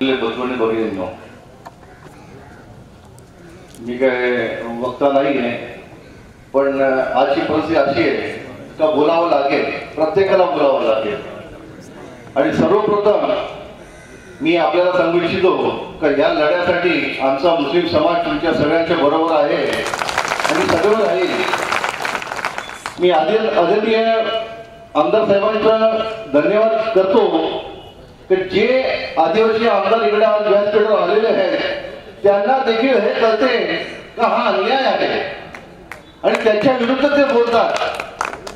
Subscribe करा मी काय वक्ता नाही आहे पण आजची परिस्थिती अशी आहे का बोलावं लागेल प्रत्येकाला बोलावं लागेल आणि सर्वप्रथम मी आपल्याला सांगू इच्छितो का या लढ्यासाठी आमचा मुस्लिम समाज तुमच्या सगळ्यांच्या बरोबर आहे आणि सगळं राहील मी आधी आदरणीय आमदार साहेबांचा धन्यवाद करतो की जे आदिवासी आमदार इकडे आज व्यासपीठावर आलेले आहेत त्यांना देखील हे कळते का हा अन्याय आहे? आणि त्याच्या विरुद्ध ते बोलतात.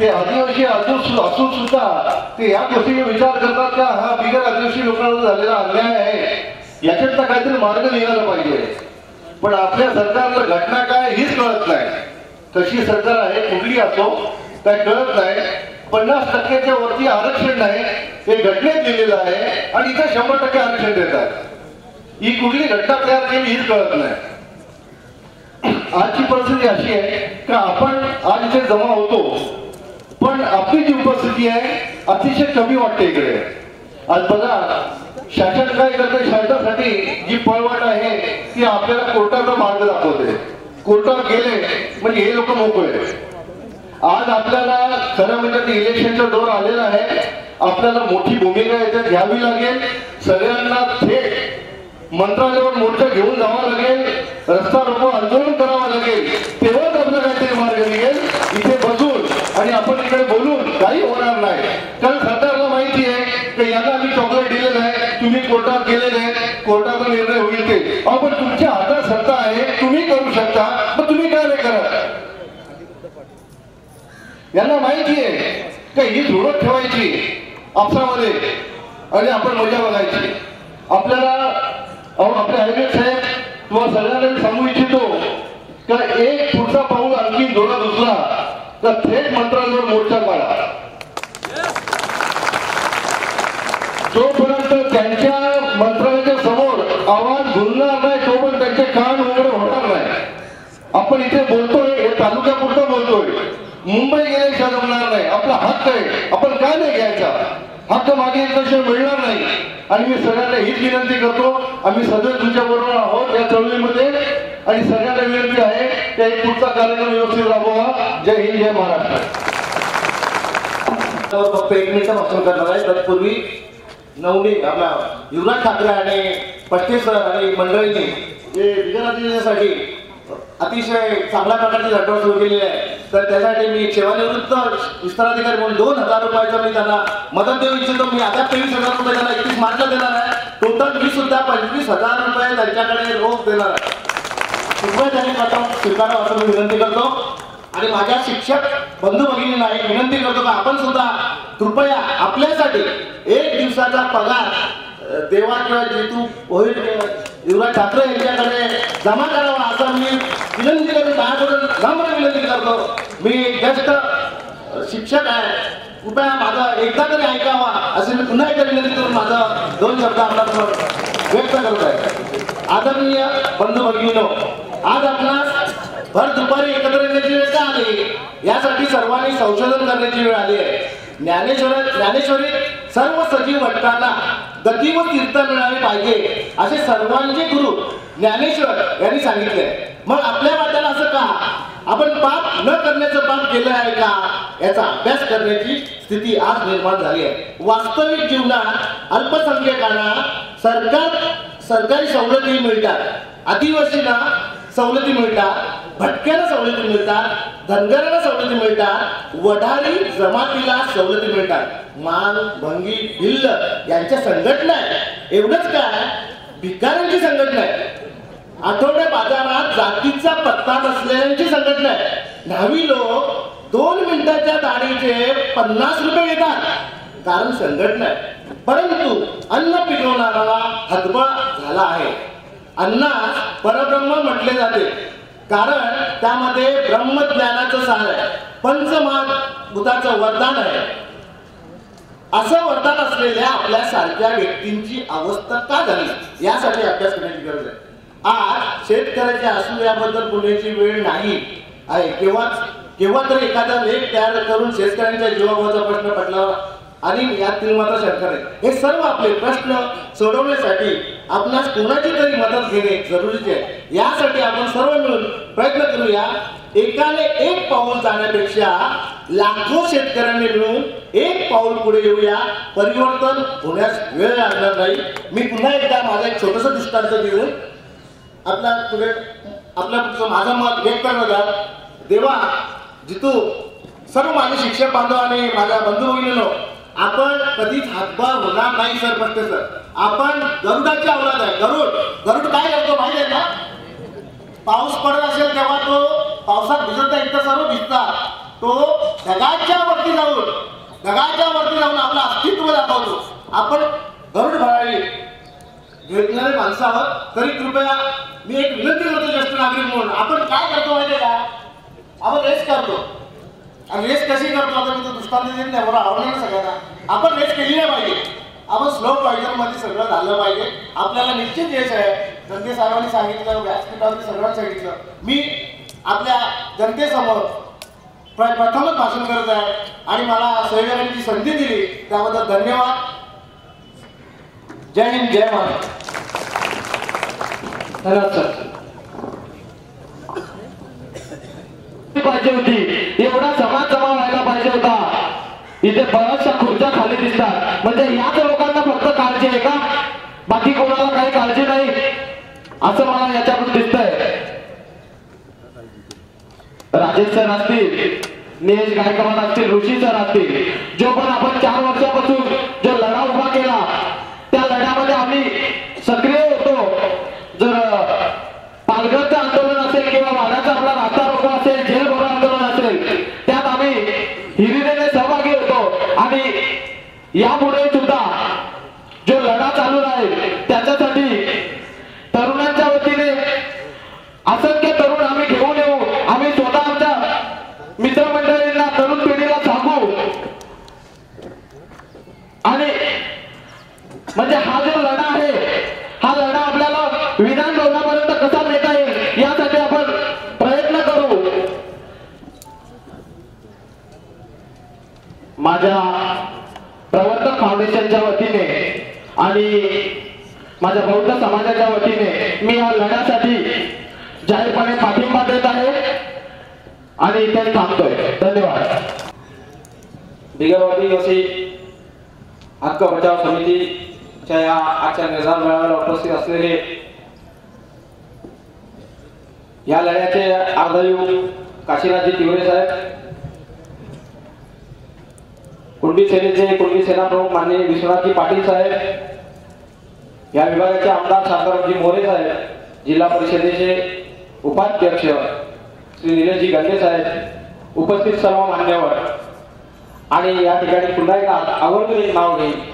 ते आदिवासी असून असून सुद्धा ते या गोष्टीने विचार करतात का हा बिगर आदिवासी लोकांना झालेला अन्याय आहे? याच्यातला काहीतरी मार्ग निघाला पाहिजे. पण आपल्या सरकारला घटना काय हीच कळत नाही. कशी सरकार आहे कुठली असो काय कळत नाही. पन्नास टक्क्याच्या वरती आरक्षण नाही हे घटनेत दिलेलं आहे आणि इथं शंभर टक्के आरक्षण देतात. ही कुठली घटना तयार केली हीच कळत नाही. आजची परिस्थिती अशी आहे का आपण आज इथे जमा होतो पण आपली जी उपस्थिती आहे अतिशय कमी वाटते इकडे. आज बघा शासन काय करते शासनासाठी जी पळवाट आहे ती आपल्याला कोर्टाचा मार्ग दाखवते. कोर्टात गेले म्हणजे हे लोक मोकळे. आज आपल्याला खरं म्हणजे ते इलेक्शनचा दौर आलेला आहे. आपल्याला मोठी भूमिका याच्यात घ्यावी लागेल. सगळ्यांना थेट मंत्रालयावर मोर्चा घेऊन जावं लागेल. रस्ता रोको आंदोलन करावं लागेल तेव्हाच आपलं काहीतरी मार्ग निघेल इथे बसून आणि आपण इकडे बोलून काही होणार नाही कारण सरकारला माहिती आहे की यांना मी चॉकलेट दिलेलं आहे तुम्ही कोर्टात गेलेले आहे कोर्टाचा निर्णय होईल ते अहो पण तुमच्या हातात सत्ता आहे तुम्ही करू शकता मग तुम्ही काय नाही करत यांना माहिती आहे का ही झुडत ठेवायची आपसामध्ये आणि आपण मजा बघायची. आपल्याला अहो आपले आयोजक साहेब तुम्हाला सगळ्यांना सांगू इच्छितो का एक पुढचा पाऊल आणखी जोरात दुसरा तर थेट मंत्रालयावर मोर्चा काढा. जोपर्यंत त्यांच्या मंत्रालयाच्या समोर आवाज घुलणार नाही तोपर्यंत त्यांचे कान वगैरे होणार नाही. आपण इथे बोलतोय हे तालुक्यापुरतं बोलतोय. मुंबई गेल्याशिवाय जमणार नाही. आपला हक्क आहे. आपण काय नाही घ्यायचा? हक्क मागे तसे मिळणार नाही. आणि मी सगळ्यांना हीच विनंती करतो आम्ही सगळे तुमच्या बरोबर आहोत या चळवळीमध्ये. आणि सगळ्यांना विनंती आहे की एक पुढचा कार्यक्रम व्यवस्थित राबवा. जय हिंद जय महाराष्ट्र. तर फक्त एक मिनिट भाषण करणार आहे. तत्पूर्वी नवनी आपला युवराज ठाकरे आणि पस्तीस आणि मंडळींनी जे विजयासाठी अतिशय चांगल्या प्रकारची झटवट सुरू केली आहे. तर त्यासाठी मी सेवानिवृत्त विस्ताराधिकारी म्हणून दोन हजार रुपयाचं मी त्यांना मदत देऊ इच्छितो. मी आता तेवीस हजार रुपये त्यांना एकतीस मार्च देणार आहे. टोटल मी सुद्धा पंचवीस हजार रुपये त्यांच्याकडे रोख देणार आहे. कृपया त्यांनी प्रथम स्वीकारावं असं मी विनंती करतो. आणि माझ्या शिक्षक बंधू भगिनींना एक विनंती करतो का आपण सुद्धा कृपया आपल्यासाठी एक दिवसाचा पगार देवा किंवा जेतू होईल युवराज ठाकरे यांच्याकडे जमा करावा असा मी विनंती करतो. माझ्याकडून नम्र विनंती करतो. मी ज्येष्ठ शिक्षक आहे. कृपया माझं एकदा तरी ऐकावा असे मी पुन्हा एकदा विनंती करून माझं दोन शब्द आपल्यासमोर व्यक्त करत आहे. आदरणीय बंधू भगिनीनो आज आपणास भर दुपारी एकत्र येण्याची वेळ का आली? यासाठी सर्वांनी संशोधन करण्याची वेळ आली आहे. ज्ञानेश्वर ज्ञानेश्वरी सर्व सजीव घटकांना गती व तीर्थ मिळाली पाहिजे असे सर्वांचे गुरु ज्ञानेश्वर यांनी सांगितले. मग आपल्या वाट्याला असं का? आपण पाप न करण्याचं पाप केलं आहे का? याचा अभ्यास करण्याची स्थिती आज निर्माण झाली आहे. वास्तविक जीवनात अल्पसंख्याकांना सरकार सरकारी सवलती मिळतात. आदिवासींना सवलती मिळतात भटक्याला सवलती मिळतात धनगराला सवलती मिळतात वढारी जमातीला सवलती मिळतात. मान भंगी भिल्ल यांच्या संघटना आहे एवढंच काय? भिकाऱ्यांची संघटना आहे आठवड्या बाजारात जातीचा पत्ता नसलेल्यांची संघटना आहे न्हावी लोक दोन मिनिटाच्या दाढीचे पन्नास रुपये घेतात. कारण संघटना आहे परंतु अन्न पिकवणारा हतबळ झाला आहे. अन्नास परब्रह्म म्हटले जाते. कारण त्यामध्ये ब्रह्मज्ञानाचं सार आहे. पंचमहाभूताचं वरदान आहे. असं वरदान असलेल्या आपल्या सारख्या व्यक्तींची अवस्था का झाली? यासाठी अभ्यास करण्याची गरज आहे. आज शेतकऱ्याच्या असू याबद्दल बोलण्याची वेळ नाही आहे. केव्हाच केव्हा तरी एखादा लेख तयार करून शेतकऱ्यांच्या जीवाभावाचा प्रश्न पडला आणि यात मात्र शंका नाही हे सर्व आपले प्रश्न सोडवण्यासाठी आपणास कोणाची तरी मदत घेणे जरुरीचे आहे. यासाठी आपण सर्व मिळून प्रयत्न करूया. एकाने एक पाऊल जाण्यापेक्षा लाखो शेतकऱ्यांनी मिळून एक पाऊल पुढे येऊया. परिवर्तन होण्यास वेळ लागणार नाही. मी पुन्हा एकदा माझा एक छोटस दृष्टांत देऊन आपला पुढे आपला पुढचं माझं मत व्यक्त करणार देवा जितू सर्व माझे शिक्षक बांधव आणि माझ्या बंधू भगिनीनो आपण कधीच हातभार होणार नाही सर फक्त सर. आपण गरुडाची औलाद आहे. गरुड गरुड काय करतो माहिती आहे ना पाऊस पडत असेल तेव्हा तो पावसात भिजत एकदा इथं सर्व भिजतात. तो ढगाच्या वरती जाऊन ढगाच्या वरती जाऊन आपलं अस्तित्व दाखवतो. आपण गरुड भरावी. घेतलेले माणसं आहोत तरी कृपया मी एक विनंती करतो ज्येष्ठ नागरिक म्हणून. आपण काय करतो माहितीये का? आपण हेच करतो. आणि रेस कशी करतो आता मी तो दृष्टांत देईन नाही मला आवडलं ना सगळ्यांना. आपण रेस केली नाही पाहिजे. आपण स्लो मध्ये सगळं झालं पाहिजे. आपल्याला निश्चित यश आहे. जनते साहेबांनी सांगितलं व्यासपीठावरती सगळ्यांनी सांगितलं. मी आपल्या जनतेसमोर प्रथमच भाषण करत आहे. आणि मला सहयोगाने जी संधी दिली. त्याबद्दल धन्यवाद. जय हिंद जय महाराज धन्यवाद सर. पाहिजे होती. एवढा समाज जमा व्हायला पाहिजे होता. इथे बऱ्याचशा खुर्च्या खाली दिसतात. म्हणजे याच लोकांना फक्त काळजी आहे का? बाकी कोणाला काही काळजी नाही? असं मला याच्यातून दिसतंय. राजेश सर असतील निलेश गायकवाड असतील ऋषी सर असतील जो पण आपण चार वर्षापासून जो लढा उभा केला त्या लढ्यामध्ये आम्ही सक्रिय होतो जर पालघरचं आंदोलन असेल किंवा वाड्याचा आपला रास्ता रोको असेल जेल भरो आंदोलन असेल त्यात आम्ही हिरिरीने सहभागी होतो आणि यापुढे सुद्धा जो लढा चालू राहील त्याच्यासाठी तरुणांच्या वतीने असंख्य तरुण आम्ही घेऊन येऊ आम्ही स्वतः आमच्या मित्रमंडळींना तरुण पिढीला सांगू आणि म्हणजे हा जो लढा आहे हा लढा आपल्याला विधान भवनापर्यंत कसा नेता येईल यासाठी आपण प्रयत्न करू. माझ्या प्रवर्तक फाउंडेशनच्या वतीने आणि माझ्या बौद्ध समाजाच्या वतीने मी या लढ्यासाठी जाहीरपणे पाठिंबा देत आहे आणि इथे थांबतोय. धन्यवाद. बिगरवादी अशी हक्क बचाव च्या या आजच्या निर्धार मेळाव्याला उपस्थित असलेले या लढ्याचे आर्धयू काशीराजी तिवरे साहेब कुंडी सेनेचे कुंडी सेना प्रमुख माननीय विश्वनाथजी पाटील साहेब या विभागाचे आमदार शांतारामजी मोरे साहेब जिल्हा परिषदेचे उपाध्यक्ष श्री निलेशजी गंगे साहेब उपस्थित सर्व मान्यवर. आणि या ठिकाणी पुन्हा एकदा आवर्जून एक नाव घेईल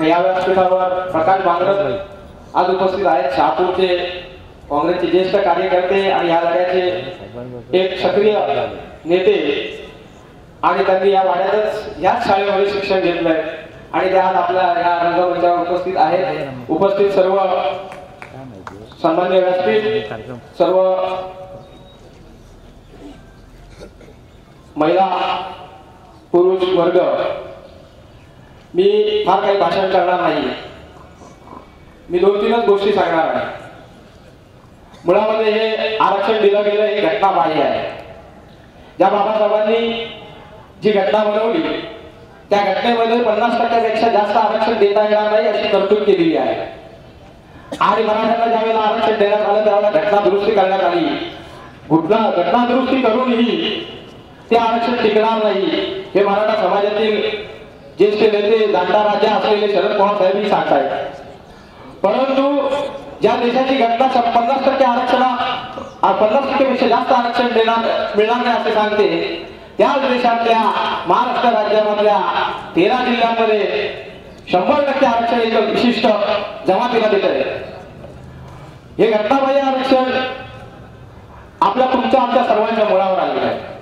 या व्यासपीठावर प्रकाश बांगरत आज उपस्थित आहेत शहापूरचे काँग्रेसचे ज्येष्ठ कार्यकर्ते आणि या लढ्याचे एक सक्रिय नेते. आणि त्यांनी या वाड्यातच याच शाळेमध्ये शिक्षण घेतलंय. आणि ते आज आपल्या या रंगमंचावर उपस्थित आहेत. उपस्थित सर्व सन्मान्य व्यासपीठ सर्व महिला पुरुष वर्ग मी फार काही भाषण करणार नाही मी दोन तीनच गोष्टी सांगणार आहे. मुळामध्ये हे आरक्षण दिलं गेलं ही घटना बाह्य आहे. ज्या बाबासाहेबांनी जी घटना बनवली त्या घटनेमध्ये पन्नास टक्क्यापेक्षा जास्त आरक्षण देता येणार नाही अशी तरतूद केलेली आहे. आणि मराठ्यांना ज्यावेळेला आरक्षण देण्यात आलं त्यावेळेला घटना दुरुस्ती करण्यात आली. घटना घटना दुरुस्ती करूनही ते आरक्षण टिकणार नाही हे मराठा समाजातील ज्येष्ठ नेते दांडा राजा असलेले शरद पवार साहेब सांगतायत. परंतु ज्या देशाची घटना पन्नास टक्के आरक्षणा पन्नास टक्केपेक्षा जास्त आरक्षण देणार मिळणार नाही असे सांगते. त्याच देशातल्या महाराष्ट्र राज्यामधल्या तेरा जिल्ह्यांमध्ये शंभर टक्के आरक्षण एक विशिष्ट जमातीला देत आहे. हे घटनाबाह्य आरक्षण आपल्या तुमच्या आमच्या सर्वांच्या मुळावर आलेलं आहे.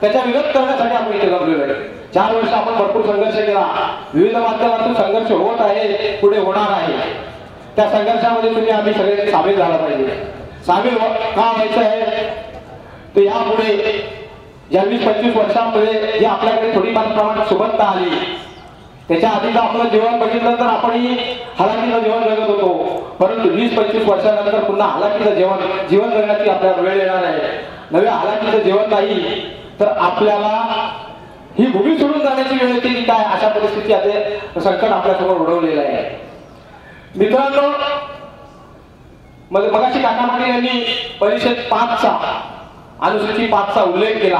त्याचा विरोध करण्यासाठी आपण इथे जमलेलो आहे. चार वर्ष आपण भरपूर संघर्ष केला. विविध माध्यमातून संघर्ष होत आहे पुढे होणार आहे. त्या संघर्षामध्ये तुम्ही आम्ही सगळे सामील झाला पाहिजे. सामील हो- का व्हायचं आहे? तर यापुढे या वीस पंचवीस वर्षामध्ये जी आपल्याकडे थोडीफार प्रमाणात सुबत्ता आली त्याच्या आधीच आपलं जीवन बघितलं तर आपणही हलाखीचं जीवन जगत होतो. परंतु वीस पंचवीस वर्षानंतर पुन्हा हलाखीचं जीवन जीवन जगण्याची आपल्याला वेळ येणार आहे. नव्या हलाखीचं जीवन नाही. तर आपल्याला ही भूमी सोडून जाण्याची वेळ येते की काय? अशा परिस्थिती आता संकट आपल्यासमोर उडवलेलं आहे. मित्रांनो मग मगाशी काका पाटील यांनी परिषद पाचचा अनुसूची पाचचा उल्लेख केला.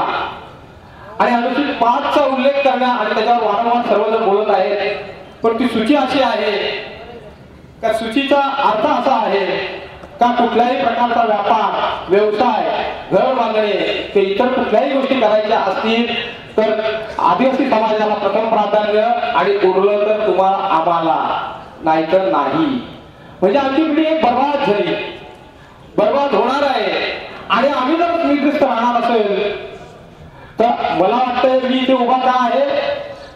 आणि अनुसूचित पाचचा उल्लेख करण्या आणि त्याच्यावर वारंवार सर्वजण बोलत आहेत. पण ती सूची अशी आहे का सूचीचा अर्थ असा आहे का कुठल्याही प्रकारचा व्यापार व्यवसाय घर बांधणे ते इतर कुठल्याही गोष्टी करायच्या असतील तर आदिवासी समाजाला प्रथम प्राधान्य आणि उरलं तर तुम्हाला आम्हाला नाहीतर नाही. म्हणजे आमची पिढी एक बर्बाद झाली. बर्बाद होणार आहे. आणि आम्ही जर निकृष्ट राहणार असेल तर मला वाटतंय मी इथे उभा का आहे?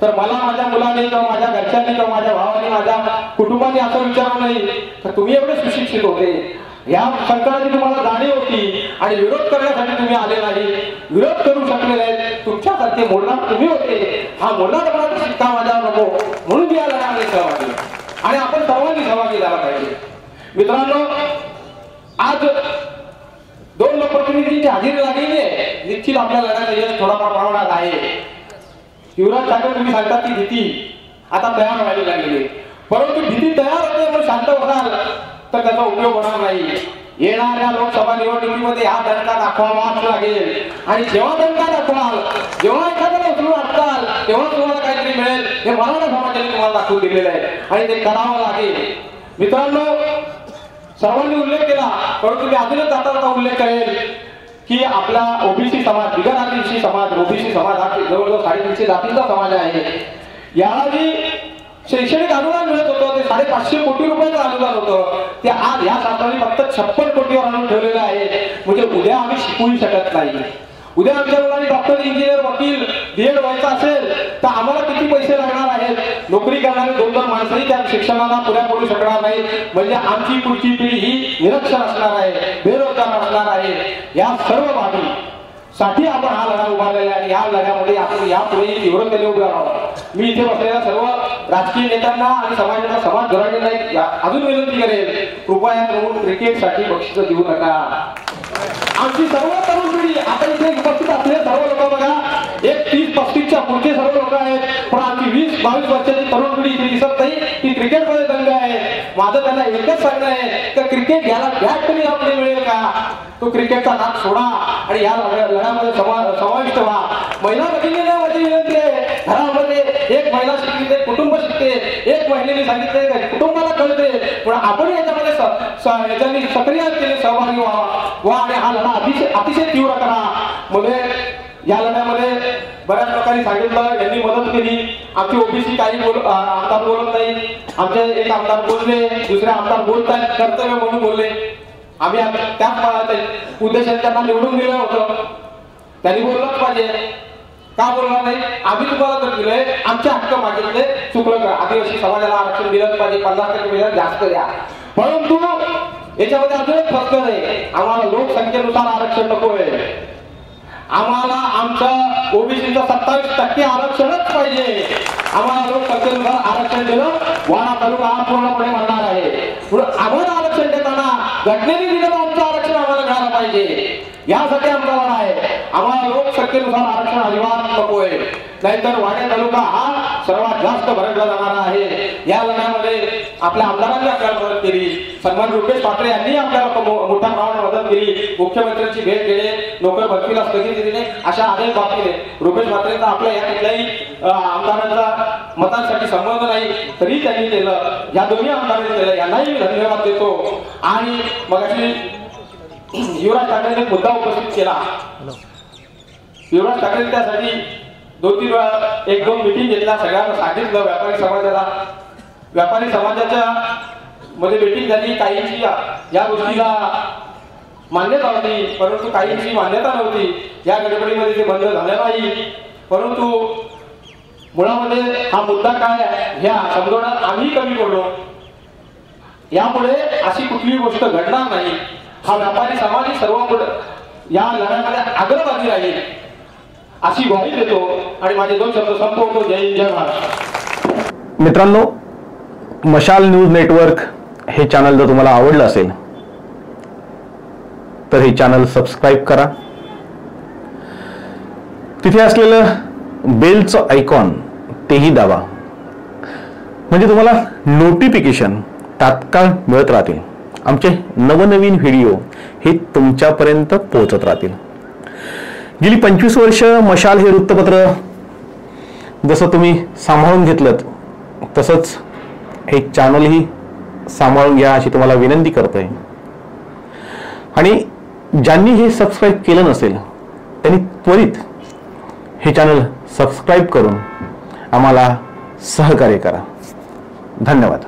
तर मला माझ्या मुलाने किंवा माझ्या घरच्यांनी किंवा माझ्या भावाने माझ्या कुटुंबाने असं विचारलं नाही तर तुम्ही एवढे सुशिक्षित होते. या सरकारची तुम्हाला जाणीव होती आणि विरोध करण्यासाठी तुम्ही आले नाही विरोध करू शकले नाही तुमच्यासारखे मोडणार तुम्ही होते. हा मोडणार दगडाचा शिक्का माझ्यावर नको. म्हणून मी या लढ्यामध्ये सहभागी. आणि आपण सर्वांनी सहभागी झाला पाहिजे. मित्रांनो आज दोन लोकप्रतिनिधींची हजेरी लागलेली आहे. निश्चित आपल्या लढ्याचा यश थोडाफार प्रमाणात आहे. युवराज ठाकरे तुम्ही सांगता ती भीती आता तयार व्हायला लागलेली आहे. परंतु भीती तयार होते म्हणून शांत होणार. तर त्याचा उपयोग होणार नाही. येणाऱ्या लोकसभा निवडणुकीमध्ये हा दणका दाखवावाच लागेल. आणि जेव्हा दणका दाखवाल जेव्हा एखाद्याला उचलून वाटताल तेव्हा तुम्हाला काहीतरी मिळेल. हे मराठा समाजाने तुम्हाला दाखवून दिलेलं आहे. आणि ते करावं लागेल. मित्रांनो सर्वांनी उल्लेख केला परंतु मी अजूनच आता उल्लेख करेल की आपला ओबीसी समाज बिगर आदिवासी समाज ओबीसी समाज हा जवळजवळ साडेतीनशे जातींचा समाज आहे. याला जी शैक्षणिक अनुदान मिळत होतं ते साडेपाचशे कोटी रुपयाचं अनुदान होतं. ते आज या शासनाने फक्त छप्पन कोटीवर आणून ठेवलेलं आहे. म्हणजे उद्या आम्ही शिकवू शकत नाही. उद्या आमच्या मुलांनी डॉक्टर इंजिनियर वकील बीएड व्हायचं असेल तर आम्हाला किती पैसे लागणार आहेत? नोकरी करणारे दोन दोन माणसंही त्या शिक्षणाला पुऱ्या पडू शकणार नाही म्हणजे आमची पुढची पिढी ही निरक्षर असणार आहे बेरोजगार असणार आहे. या सर्व बाबी साठी आपण हा लढा उभारलेला आहे आणि या लढ्यामध्ये आपण यापुढे तीव्रतेने उभे राहणार मी इथे बसलेल्या सर्व राजकीय नेत्यांना आणि समाजाला समाज घडवलेला एक या- अजून विनंती करेल कृपया करून क्रिकेटसाठी बक्षीस देऊ नका. आमची सर्व तरुण पिढी आता इथे उपस्थित असलेले सर्व लोक बघा एक तीस पस्तीसच्या पुढचे सर्व लोक आहेत पण आमची वीस बावीस वर्षाची तरुण पिढी इथे दिसत नाही ती क्रिकेटमध्ये दंग आहे. माझं त्यांना एकच सांगणं आहे तर क्रिकेट घ्यायला बॅट कमी आपले मिळेल का? तो क्रिकेटचा नाद सोडा आणि या लढामध्ये लढ्यामध्ये समा- समाविष्ट व्हा. महिला भगिनींना माझी विनंती आहे. घरामध्ये एक महिला शिकते कुटुंब शिकते. एक महिलेने सांगितले कुटुंबाला कळते पण आपण याच्यामध्ये याच्यानी सक्रिय केले सहभागी व्हा. वा आणि हा लढा अतिशय अतिशय तीव्र करा. मध्ये या लढ्यामध्ये बऱ्याच लोकांनी सांगितलं यांनी मदत केली. आमची ओबीसी काही बोल आमदार बोलत नाही. आमचे एक आमदार बोलले दुसरे आमदार बोलतायत कर्तव्य म्हणून बोलले. आम्ही त्याच काळात उद्देशाने त्यांना निवडून दिलं होतं. त्यांनी बोललंच पाहिजे. का बोलणार नाही? आम्ही तुम्हाला तर दिलंय आमचे हक्क मागितले चुकलं का आदिवासी समाजाला आरक्षण दिलंच पाहिजे पन्नास टक्के जास्त द्या. परंतु याच्यामध्ये अजून एक फक्त आहे. आम्हाला लोकसंख्येनुसार आरक्षण नको आहे. आम्हाला आमचं ओबीसीचं सत्तावीस टक्के आरक्षणच पाहिजे. आम्हाला लोकसंख्येनुसार आरक्षण दिलं वाडा तालुका हा पूर्णपणे म्हणणार आहे. म्हणून आम्हाला आरक्षण देताना घटनेने दिलेलं आमचं आरक्षण आम्हाला मिळालं पाहिजे. यासाठी आमचा वाडा आहे. आम्हाला लोकसंख्येनुसार आरक्षण अजिबात नको आहे नाहीतर वाडे तालुका हा सर्वात जास्त भरडला जाणारा आहे. या लढ्यामध्ये आपल्या आमदारांनी आपल्याला मदत केली. सन्मान रुपेश पात्रे यांनी आपल्याला मोठ्या प्रमाणात मदत केली. मुख्यमंत्र्यांची भेट घेणे नोकर भरतीला स्थगिती दिली अशा अनेक बाबतीने रुपेश पात्रेंचा आपल्या या कुठल्याही आमदारांचा मतांसाठी संबंध नाही तरी त्यांनी केलं. या दोन्ही आमदारांनी केलं. यांनाही मी धन्यवाद देतो. आणि मग युवराज ठाकरेंनी मुद्दा उपस्थित केला. युवराज ठाकरे त्यासाठी दोन तीन वेळा एक दोन मिटिंग घेतला सगळ्यांना सांगितलं व्यापारी समाजाला. व्यापारी समाजाच्या मध्ये मिटिंग झाली. काहींची या गोष्टीला मान्यता होती परंतु काहींची मान्यता नव्हती. या गडबडीमध्ये ते बंद झालं नाही. परंतु मुळामध्ये हा मुद्दा काय आहे ह्या समजवण्यात आम्ही कमी पडलो. यामुळे अशी कुठलीही गोष्ट घडणार नाही. हा व्यापारी समाज सर्व या लढ्यामध्ये अग्रभागी राहील अशी ग्वाही देतो आणि माझे दोन शब्द संपवतो. जय जय महाराष्ट्र. मित्रांनो मशाल न्यूज नेटवर्क हे चॅनल जर तुम्हाला आवडलं असेल तर हे चॅनल सबस्क्राईब करा. तिथे असलेलं बेलचं आयकॉन तेही दाबा. म्हणजे तुम्हाला नोटिफिकेशन तात्काळ मिळत राहतील. आमचे नवनवीन व्हिडिओ हे तुमच्यापर्यंत पोहोचत राहतील. गेली पंचवीस वर्ष मशाल हे वृत्तपत्र जसं तुम्ही सांभाळून घेतलं तसंच हे चॅनलही सांभाळून घ्या अशी तुम्हाला विनंती करतोय. आणि ज्यांनी हे सबस्क्राईब केलं नसेल त्यांनी त्वरित हे चॅनल सबस्क्राईब करून आम्हाला सहकार्य करा. धन्यवाद.